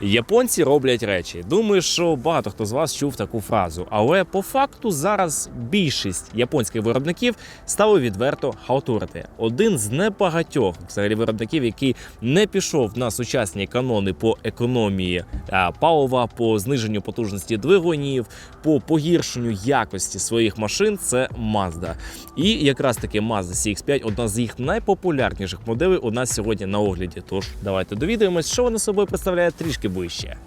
Японці роблять речі. Думаю, що багато хто з вас чув таку фразу. Але по факту зараз більшість японських виробників стали відверто халтурити. Один з небагатьох взагалі виробників, який не пішов на сучасні канони по економії палива, по зниженню потужності двигунів, по погіршенню якості своїх машин, це Mazda. І якраз таки Mazda CX-5 одна з їх найпопулярніших моделей у нас сьогодні на огляді. Тож давайте довідаємось, що вона собою представляє трішки ближче.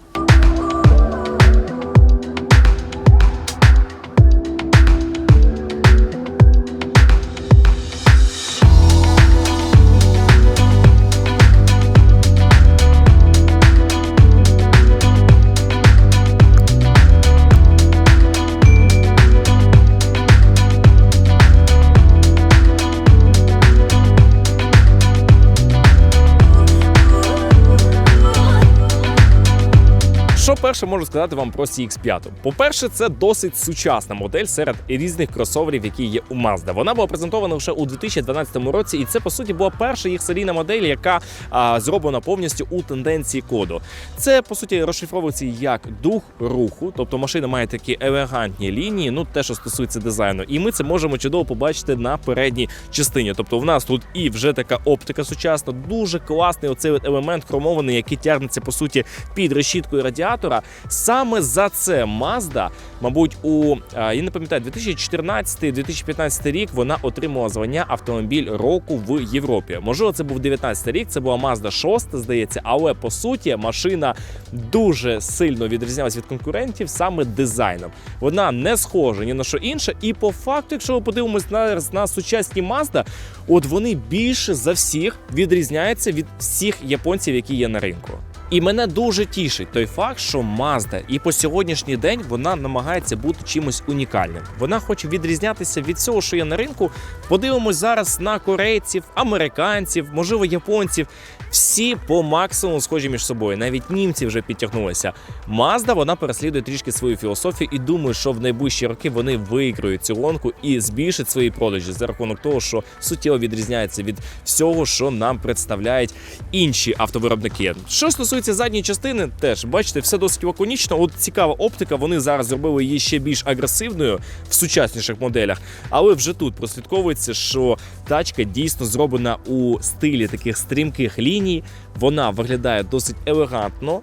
Перше можу сказати вам про CX5? По-перше, це досить сучасна модель серед різних кросоверів, які є у Mazda. Вона була презентована лише у 2012 році, і це по суті була перша їх серійна модель, яка а, зроблена повністю у тенденції коду. Це по суті розшифровується як дух руху, тобто машина має такі елегантні лінії, ну те, що стосується дизайну, і ми це можемо чудово побачити на передній частині. Тобто, в нас тут і вже така оптика сучасна, дуже класний оцей елемент хромований, який тягнеться по суті під решіткою радіатора. Саме за це Mazda, мабуть, у я не пам'ятаю, 2014-2015 рік вона отримала звання автомобіль року в Європі. Можливо, це був 19 рік. Це була Mazda 6, здається, але по суті машина дуже сильно відрізнялась від конкурентів саме дизайном. Вона не схожа ні на що інше. І по факту, якщо ми подивимось на, на сучасні Mazda, от вони більше за всіх відрізняються від всіх японців, які є на ринку. І мене дуже тішить той факт, що Mazda і по сьогоднішній день вона намагається бути чимось унікальним. Вона хоче відрізнятися від всього, що є на ринку. Подивимось зараз на корейців, американців, можливо, японців. Всі по максимуму схожі між собою. Навіть німці вже підтягнулися. Mazda вона переслідує трішки свою філософію і думаю, що в найближчі роки вони виграють цю гонку і збільшать свої продажі за рахунок того, що суттєво відрізняється від всього, що нам представляють інші автовиробники. Що стосується задньої частини, теж бачите, все досить лаконічно. От цікава оптика. Вони зараз зробили її ще більш агресивною в сучасніших моделях. Але вже тут прослідковується, що тачка дійсно зроблена у стилі таких стрімких ліній. Вона виглядає досить елегантно,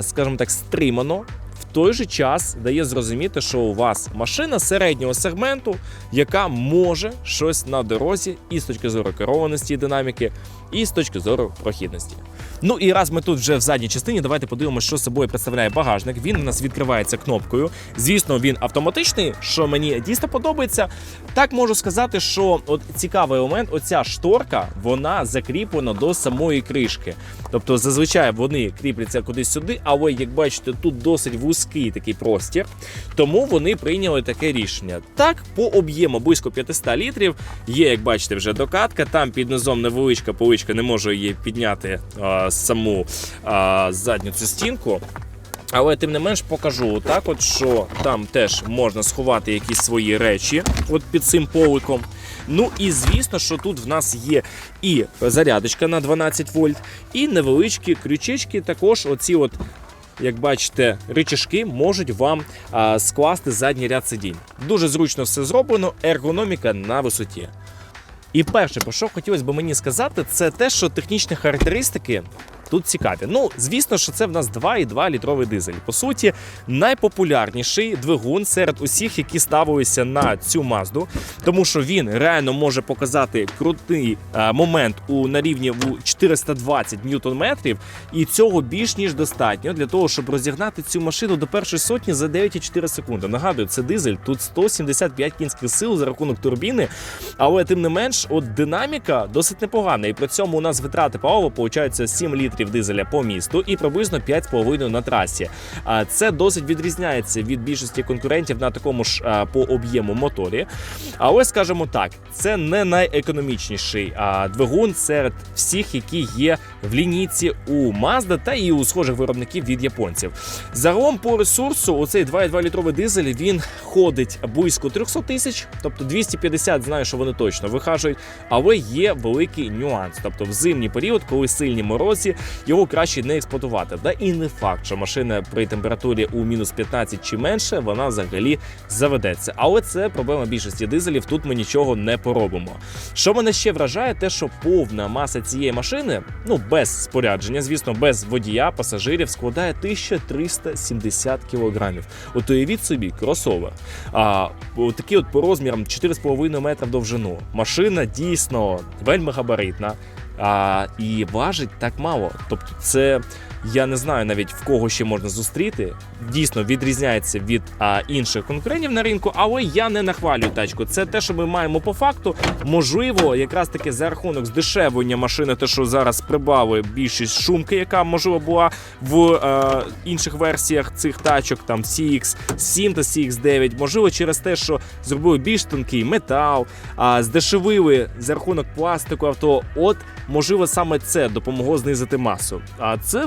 скажімо так, стримано. В той же час дає зрозуміти, що у вас машина середнього сегменту, яка може щось на дорозі і з точки зору керованості і динаміки, і з точки зору прохідності. Ну і раз ми тут вже в задній частині, давайте подивимося, що собою представляє багажник. Він у нас відкривається кнопкою. Звісно, він автоматичний, що мені дійсно подобається. Так можу сказати, що от цікавий елемент, оця шторка, вона закріплена до самої кришки. Тобто, зазвичай вони кріпляться кудись сюди, але як бачите, тут досить вузький такий простір. Тому вони прийняли таке рішення. Так, по об'єму близько 500 літрів. Є, як бачите, вже докатка. Там під низом невеличка поличка, не можу її підняти а, саму а, задню цю стінку. Але тим не менш покажу так, от що там теж можна сховати якісь свої речі, от під цим поликом. Ну і звісно, що тут в нас є і зарядочка на 12 вольт, і невеличкі крючечки. Також оці от. Як бачите, рычажки можуть вам а, скласти задній ряд сидінь. Дуже зручно все зроблено, ергономіка на висоті. І перше, про що хотілося б мені сказати, це те, що технічні характеристики тут цікаві. Ну, звісно, що це в нас 2,2 літровий дизель. По суті, найпопулярніший двигун серед усіх, які ставилися на цю мазду, тому що він реально може показати крутий е, момент у на рівні в 420 ньютон-метрів, і цього більш ніж достатньо для того, щоб розігнати цю машину до першої сотні за 9,4 секунди. Нагадую, це дизель, тут 175 кінських сил за рахунок турбіни, але тим не менш, от динаміка досить непогана. І при цьому у нас витрати палива получаються 7 літрів дизеля по місту і приблизно 5,5 на трасі. Це досить відрізняється від більшості конкурентів на такому ж по об'єму моторі. Але скажімо так, це не найекономічніший двигун серед всіх, які є в лінійці у Mazda та і у схожих виробників від японців. Загалом по ресурсу, оцей 2,2 літровий дизель він ходить близько 300 тисяч, тобто 250, знаю, що вони точно вихажують, але є великий нюанс. Тобто в зимній період, коли сильні морозі, його краще не експлуатувати. Да і не факт, що машина при температурі у мінус 15 чи менше, вона взагалі заведеться. Але це проблема більшості дизелів. Тут ми нічого не поробимо. Що мене ще вражає, те, що повна маса цієї машини, ну без спорядження, звісно, без водія, пасажирів, складає 1370 кілограмів. От уявіть собі, кросовер. А такий от по розмірам 4,5 метра в довжину. Машина дійсно вельми габаритна. А, і важить так мало. Тобто, це я не знаю навіть в кого ще можна зустріти. Дійсно відрізняється від а, інших конкурентів на ринку, але я не нахвалюю тачку. Це те, що ми маємо по факту. Можливо, якраз таки за рахунок здешевлення машини, те, що зараз прибавили більшість шумки, яка можливо була в е, інших версіях цих тачок, там CX7 та CX9. Можливо, через те, що зробили більш тонкий метал, а здешевили за рахунок пластику авто. От можливо, саме це допомогло знизити масу. А це,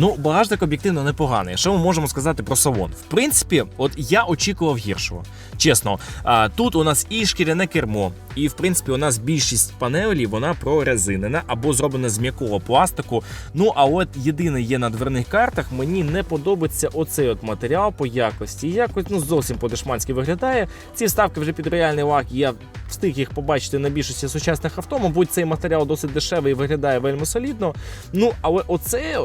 Ну, багажник об'єктивно непоганий. Що ми можемо сказати про салон? В принципі, от я очікував гіршого. Чесно, тут у нас і шкіряне кермо, і в принципі у нас більшість панелей вона прорезинена або зроблена з м'якого пластику. Ну а от єдине є на дверних картах, мені не подобається оцей от матеріал по якості. Якось ну зовсім по-дешманськи виглядає. Ці вставки вже під реальний лак. Я встиг їх побачити на більшості сучасних авто. Мабуть, цей матеріал досить дешевий і виглядає вельми солідно. Ну але оце.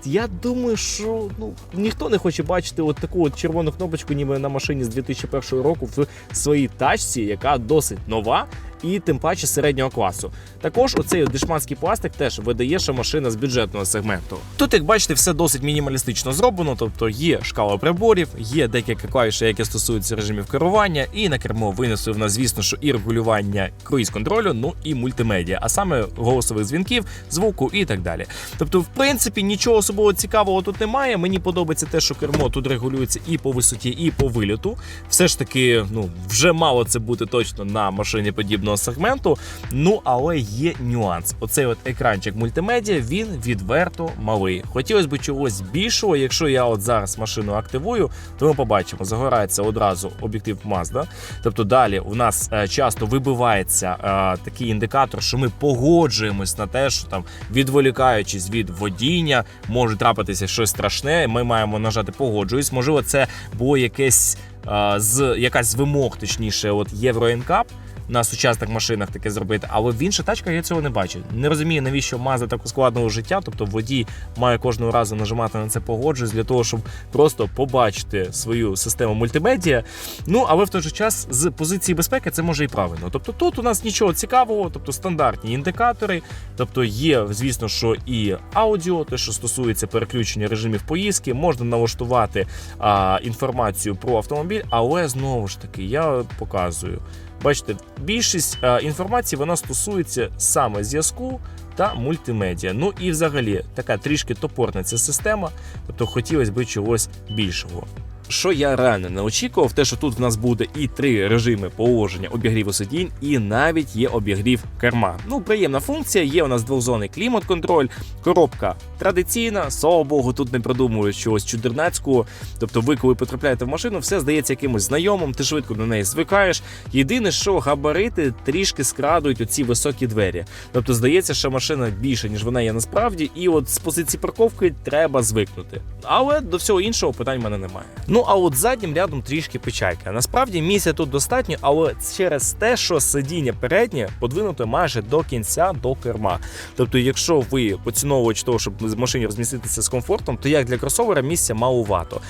От, я думаю, що ну ніхто не хоче бачити от таку от червону кнопочку, ніби на машині з 2001 року в своїй тачці, яка досить нова. І тим паче середнього класу. Також оцей дешманський пластик теж видає, що машина з бюджетного сегменту. Тут, як бачите, все досить мінімалістично зроблено, тобто є шкала приборів, є декілька клавішей, які стосуються режимів керування, і на кермо винесли в нас, звісно, що і регулювання круїз-контролю, ну і мультимедіа, а саме голосових дзвінків, звуку і так далі. Тобто, в принципі, нічого особливо цікавого тут немає. Мені подобається те, що кермо тут регулюється і по висоті, і по виліту. Все ж таки, ну вже мало це бути точно на машині подібного сегменту. Ну але є нюанс. Оцей от екранчик мультимедіа він відверто малий. Хотілося б чогось більшого. Якщо я от зараз машину активую, то ми побачимо, загорається одразу об'єктив Mazda. Тобто далі у нас е, часто вибивається е, такий індикатор, що ми погоджуємось на те, що там відволікаючись від водіння, може трапитися щось страшне. Ми маємо нажати погоджуюсь. Можливо, це було якесь е, з якась вимог, точніше, от Євро NCAP, на сучасних машинах таке зробити, але в інших тачках я цього не бачу. Не розумію, навіщо Mazda так ускладнило життя. Тобто водій має кожного разу нажимати на це погоджуюсь для того, щоб просто побачити свою систему мультимедіа. Ну але в той же час з позиції безпеки це може і правильно. Тобто тут у нас нічого цікавого, тобто стандартні індикатори, тобто є, звісно, що і аудіо, те, що стосується переключення режимів поїздки, можна налаштувати а, інформацію про автомобіль, але знову ж таки я показую. Бачите, більшість е, інформації вона стосується саме зв'язку та мультимедіа. Ну і взагалі така трішки топорна ця система, тобто хотілося б чогось більшого. Що я реально не очікував, те, що тут в нас буде і три режими положення обігріву сидінь, і навіть є обігрів керма. Ну, приємна функція. Є у нас двохзонний клімат-контроль, коробка традиційна. Слава Богу, тут не продумують чогось чудернацького. Тобто, ви, коли потрапляєте в машину, все здається якимось знайомим, ти швидко до неї звикаєш. Єдине, що габарити трішки скрадують оці високі двері. Тобто, здається, що машина більша, ніж вона є насправді, і от з позиції парковки треба звикнути. Але до всього іншого питань в мене немає. Ну а от заднім рядом трішки печалька. Насправді місця тут достатньо, але через те, що сидіння переднє подвинуте майже до кінця до керма. Тобто, якщо ви поціновувач того, щоб в машині розміститися з комфортом, то як для кросовера місця малувато.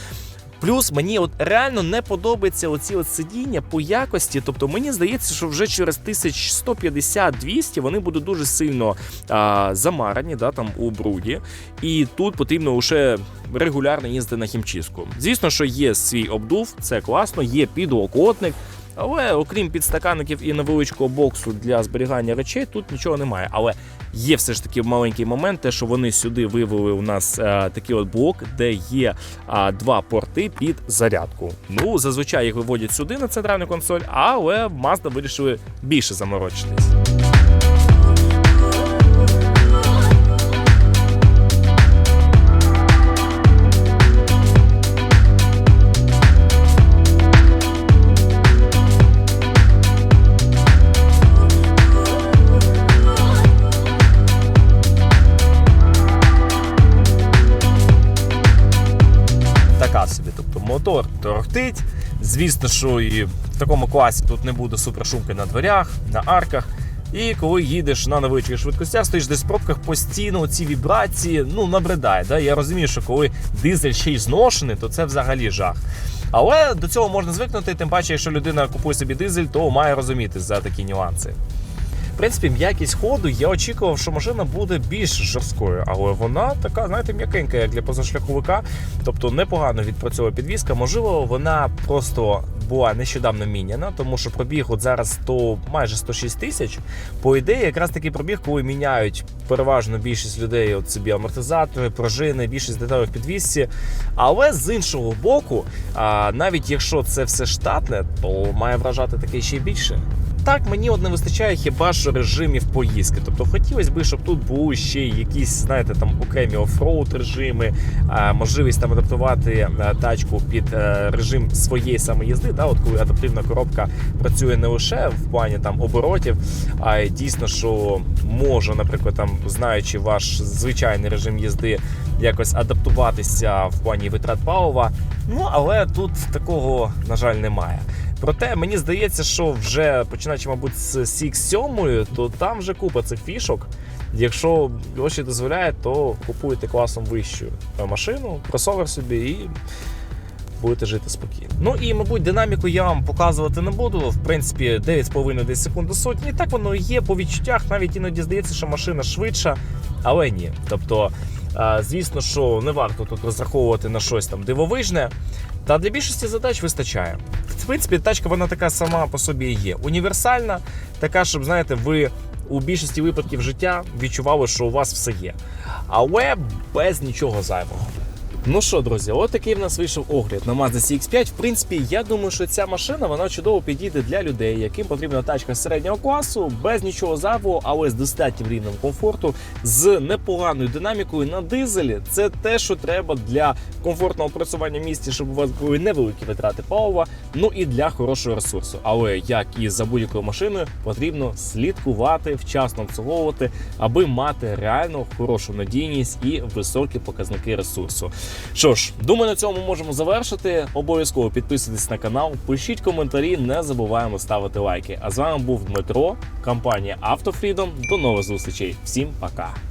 Плюс мені от реально не подобається оці от сидіння по якості. Тобто мені здається, що вже через 1150-200 вони будуть дуже сильно а, замарані, да, там у бруді. І тут потрібно лише регулярно їздити на хімчистку. Звісно, що є свій обдув, це класно, є підлокотник. Але окрім підстаканників і невеличкого боксу для зберігання речей, тут нічого немає. Але є все ж таки маленький момент, те, що вони сюди вивели у нас е, такий от блок, де є а, два порти під зарядку. Ну, зазвичай їх виводять сюди на центральну консоль, але Mazda вирішили більше заморочитись. Звісно, що і в такому класі тут не буде супершумки на дверях, на арках. І коли їдеш на невеличких швидкостях, стоїш десь в пробках, постійно ці вібрації ну, набридає. Да? Я розумію, що коли дизель ще й зношений, то це взагалі жах. Але до цього можна звикнути, тим паче, якщо людина купує собі дизель, то має розуміти за такі нюанси. Принципі, м'якість ходу я очікував, що машина буде більш жорсткою, але вона така, знаєте, м'якенька, як для позашляховика. Тобто непогано відпрацьовує підвізка. Можливо, вона просто була нещодавно міняна, тому що пробіг от зараз 100, майже 106 тисяч. По ідеї, якраз такий пробіг, коли міняють переважно більшість людей от собі амортизатори, пружини, більшість деталей в підвісці. Але з іншого боку, навіть якщо це все штатне, то має вражати таке ще й більше. Так, мені от не вистачає хіба що режимів поїздки. Тобто хотілося б, щоб тут були ще якісь, знаєте, там окремі офроуд режими, можливість там адаптувати е, тачку під е, режим своєї саме їзди. Да, от коли адаптивна коробка працює не лише в плані там оборотів, а й дійсно, що може, наприклад, там знаючи ваш звичайний режим їзди, якось адаптуватися в плані витрат палива. Ну але тут такого, на жаль, немає. Проте мені здається, що вже починаючи, мабуть, з CX7, то там вже купа цих фішок. Якщо гроші дозволяють, то купуєте класом вищу машину, кросовер собі і будете жити спокійно. Ну і, мабуть, динаміку я вам показувати не буду. В принципі, 9,5 десь секунд до сотні. І так воно є. По відчуттях навіть іноді здається, що машина швидша, але ні. Тобто, е, звісно, що не варто тут розраховувати на щось там дивовижне. Та для більшості задач вистачає. Принципі, тачка вона така сама по собі є. Універсальна, така, щоб знаєте, ви у більшості випадків життя відчували, що у вас все є. Але без нічого зайвого. Ну що, друзі, от такий в нас вийшов огляд на Mazda CX5. В принципі, я думаю, що ця машина вона чудово підійде для людей, яким потрібна тачка середнього класу, без нічого зайвого, але з достатнім рівнем комфорту, з непоганою динамікою на дизелі. Це те, що треба для комфортного працювання в місті, щоб у вас були невеликі витрати палива, ну і для хорошого ресурсу. Але як і за будь-якою машиною, потрібно слідкувати, вчасно обслуговувати, аби мати реально хорошу надійність і високі показники ресурсу. Що ж, думаю, на цьому можемо завершити. Обов'язково підписуйтесь на канал, пишіть коментарі, не забуваємо ставити лайки. А з вами був Дмитро, компанія AutoFreedom. До нових зустрічей. Всім пока.